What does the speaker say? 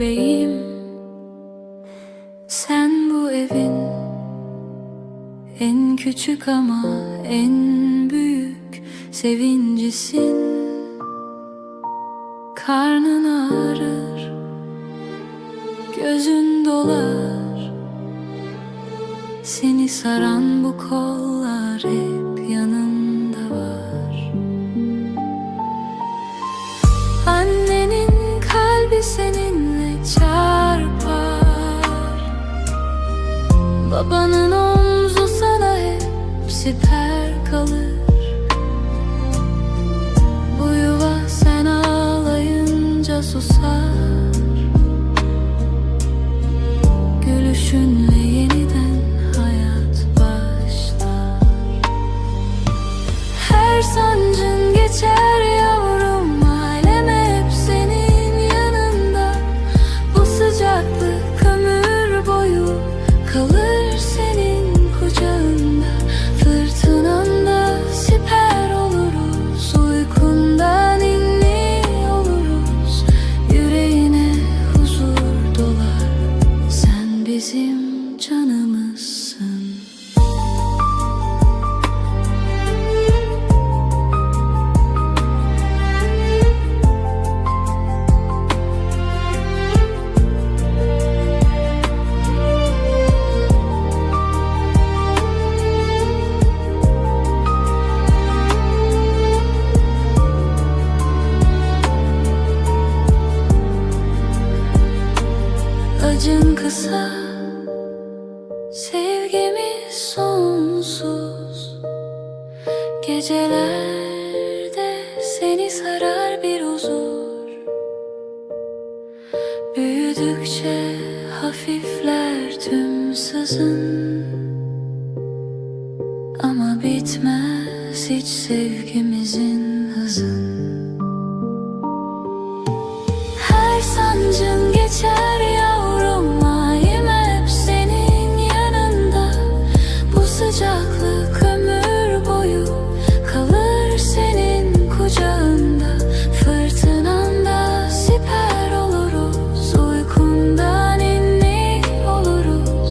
bebeğim. Sen bu evin en küçük ama en büyük sevincisin. Karnın ağrır, gözün dolar. Seni saran bu kollar hep yanım Babanın omzu sana hep siper kalır kısa Sevgimiz sonsuz. Gecelerde seni sarar bir huzur. Büyüdükçe hafifler tüm sızın. Ama bitmez hiç sevgimizin hızı